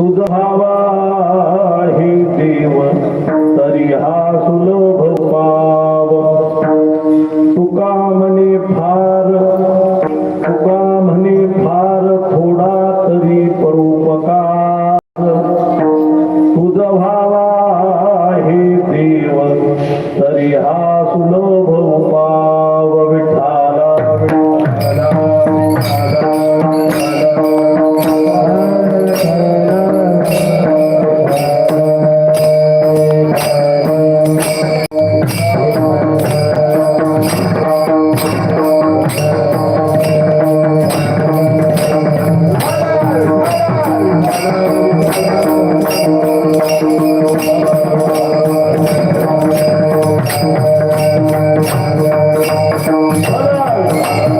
Sudahavati Thank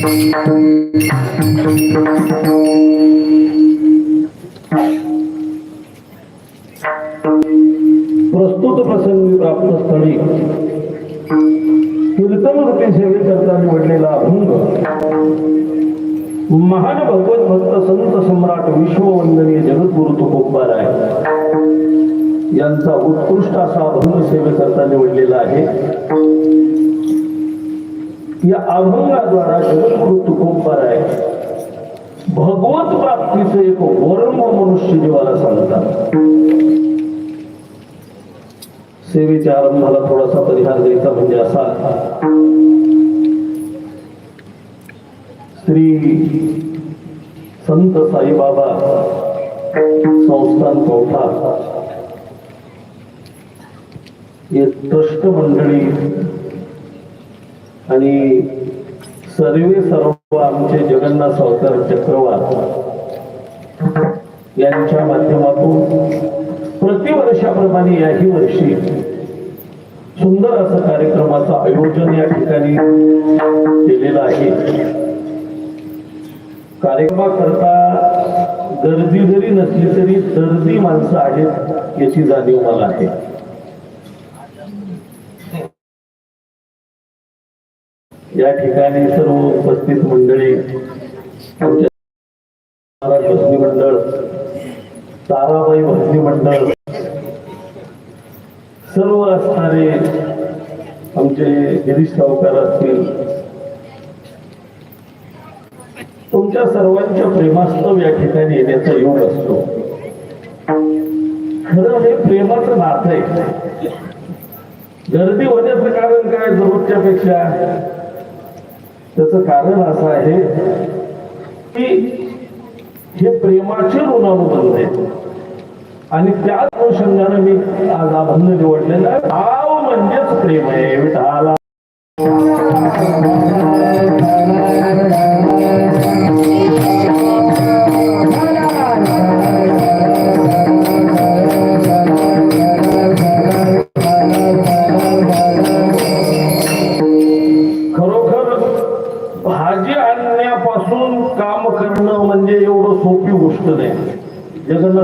प्रस्तुत प्रसंगी प्राप्त स्थळी कीर्तन रूपी सेवेकरता निवडलेला अभंग महान भगवत भक्त संत सम्राट विश्ववंदनीय जगद्गुरु तुकोबार आहे. यांचा उत्कृष्ट असा अभंग सेवेकरता निवडलेला आहे. या अभंगाद्वारा जगद्गुरु तुकोबार आहे भगवत प्राप्तीचं एक वर्म मनुष्य जीवाला सांगतात. सेवेच्या आरंभाला थोडासा परिहार द्यायचा म्हणजे असा. श्री संत साईबाबा संस्थान कौठा? हे ट्रस्ट मंडळी आणि सर्वे सर्व आमचे जगन्नाथ सावकार चक्रवात यांच्या माध्यमातून प्रतिवर्षाप्रमाणे याही वर्षी सुंदर असं कार्यक्रमाचं आयोजन या ठिकाणी केलेलं आहे. कार्यक्रमाकरता गर्दी जरी नसली तरी दर्दी माणसं आहेत याची जाणीव मला आहे. या ठिकाणी सर्व उपस्थित मंडळी भजनी मंडळ ताराबाई भजनी मंडळ सर्व असणारे आमचे गिरीश सावकार असतील तुमच्या सर्वांच्या प्रेमास्तव या ठिकाणी येण्याचा योग असतो. खरं हे प्रेमाचं नातं आहे. गर्दी होण्याचं कारण काय? जरूरच्या पेक्षा त्याचं कारण असं आहे की हे प्रेमाचे ऋणानुबंध आहे आणि त्याच अनुषंगाने मी आज अभंग निवडलेला आहे. भाव म्हणजेच प्रेम आहे विठाला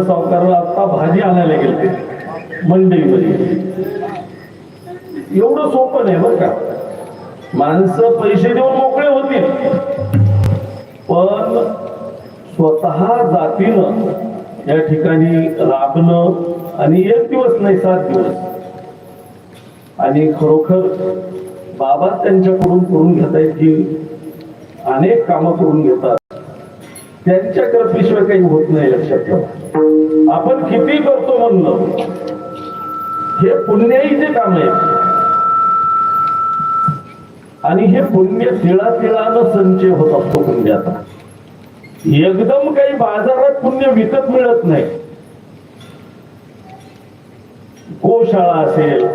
जगन्नाथ आता भाजी आणायला गेले मंडईमध्ये. एवढं सोपं नाही बरं का. माणसं पैसे देऊन मोकळे होतील. पण स्वतः जातीनं या ठिकाणी राबणं आणि एक दिवस नाही सात दिवस. आणि खरोखर बाबा त्यांच्याकडून करून घेता की अनेक कामं करून घेतात. त्यांच्या कृपेशिवाय काही होत नाही लक्षात ठेवा. आपण किती करतो म्हणलं हे पुण्याईचे काम आहे. आणि हे पुण्य तिळा तिळानं संचय होत असतो पुण्याचा. एकदम काही बाजारात पुण्य विकत मिळत नाही. गोशाळा असेल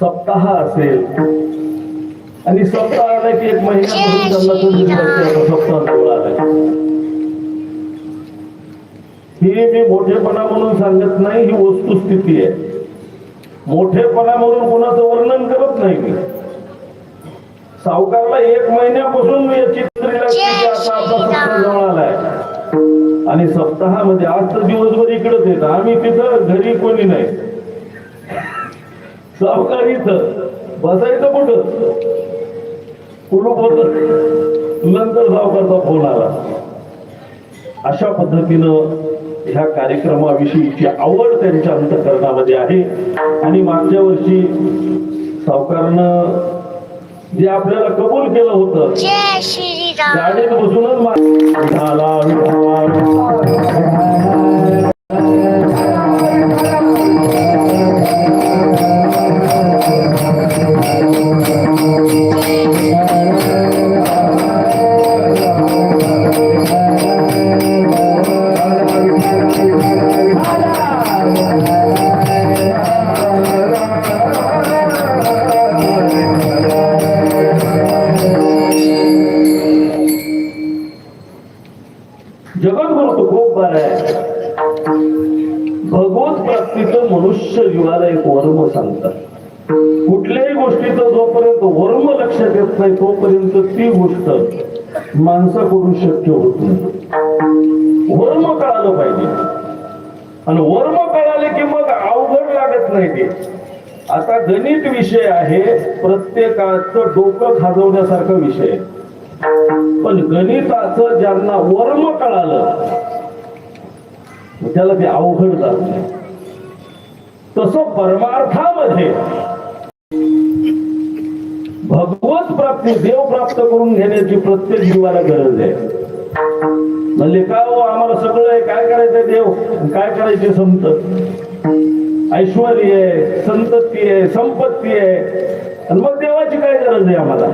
सप्ताह असेल आणि सप्ताह आला की एक त्यांना आलाय ही मी मोठेपणा म्हणून सांगत नाही ही वस्तुस्थिती आहे. मोठेपणा म्हणून कोणाचं वर्णन करत नाही मी. सावकारला एक महिन्यापासून मी याची जवळ आलाय आणि सप्ताहामध्ये आज तर दिवसभर इकडेच येत. आम्ही तिथं घरी कोणी नाही. सावकार इथं. बसायचं कुठं? कुलूप होत. नंतर सावकारचा फोन आला. अशा पद्धतीनं ह्या कार्यक्रमाविषयीची आवड त्यांच्या अंतकरणामध्ये आहे. आणि मागच्या वर्षी सावकारनं जे आपल्याला कबूल केलं होतं गाडीत बसूनच झाला माणसाकडून शक्य होत नाही. वर्म कळालं पाहिजे. आणि वर्म कळाले की मग अवघड लागत नाही ते. आता गणित विषय आहे प्रत्येकाचं डोकं खाजवण्यासारखा विषय आहे. पण गणिताचं ज्यांना वर्म कळालं त्याला ते अवघड जात नाही. तसं परमार्थामध्ये भगवत प्राप्ती देव प्राप्त करून घेण्याची प्रत्येक जीवाला गरज आहे. म्हणले का हो आम्हाला सगळं आहे? काय करायचं देव? काय करायचे संत? ऐश्वर आहे संतती आहे संपत्ती आहे. आणि मग देवाची काय गरज आहे आम्हाला?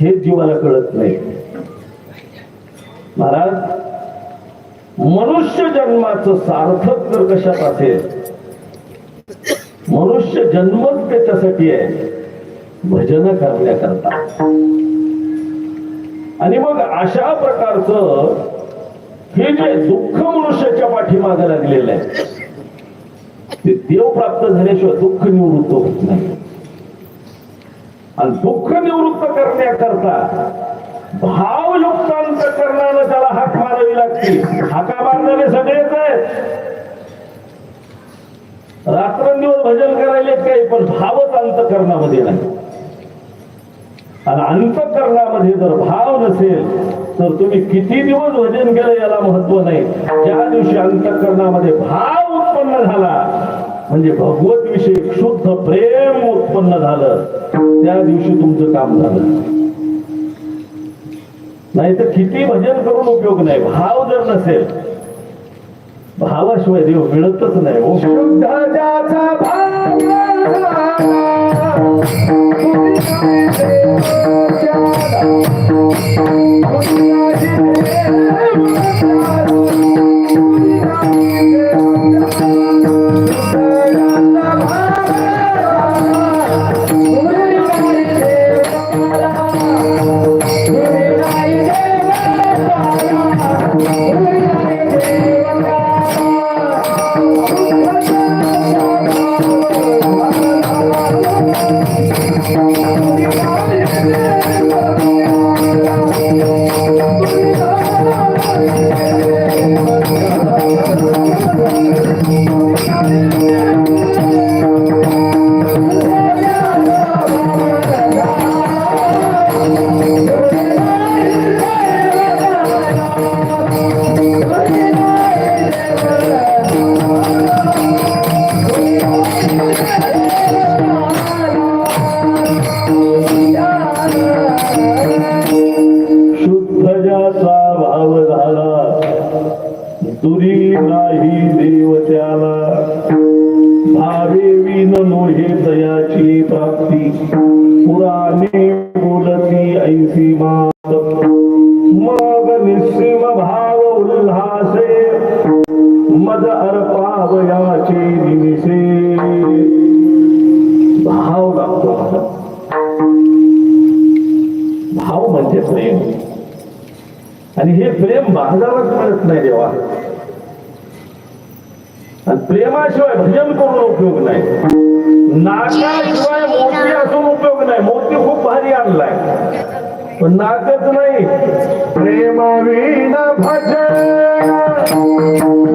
हे जीवाला कळत नाही. महाराज मनुष्य जन्माचं सार्थक जर कशात असेल मनुष्य जन्मच त्याच्यासाठी आहे. भजन करण्याकरता. आणि मग अशा प्रकारचं हे जे दुःख मनुष्याच्या पाठीमागे लागलेलं आहे ते देव प्राप्त झाल्याशिवाय दुःख निवृत्त होत नाही. आणि दुःख निवृत्त करण्याकरता भावयुक्तांत करण्यानं त्याला हाक मारावी लागते. हाका मारणारे सगळेच आहेत. रात्रंदिवस भजन करायले काही पण भावच अंतकरणामध्ये नाही. आणि अंतकरणामध्ये जर भाव नसेल तर तुम्ही किती दिवस भजन केलं याला महत्त्व नाही. ज्या दिवशी अंतकरणामध्ये भाव उत्पन्न झाला म्हणजे भगवत विषयी शुद्ध प्रेम उत्पन्न झालं त्या दिवशी तुमचं काम झालं. नाही तर किती भजन करून उपयोग नाही. भाव जर नसेल भावाशिवाय देव मिळतच नाही. हो. हो शुद्ध बोलती ऐसी मात मग निस्सीम भाव उल्हासे मद निमिषे। भाव लागतो भाव म्हणजे प्रेम। आणि हे प्रेम बाजारात मिळत नाही देवा। आणि प्रेमाशिवाय भजन करून उपयोग नाही। नाच मोती असून उपयोग नाही मोती खूप भारी आणलाय पण नाकच नाही प्रेम विण भजन नाकविण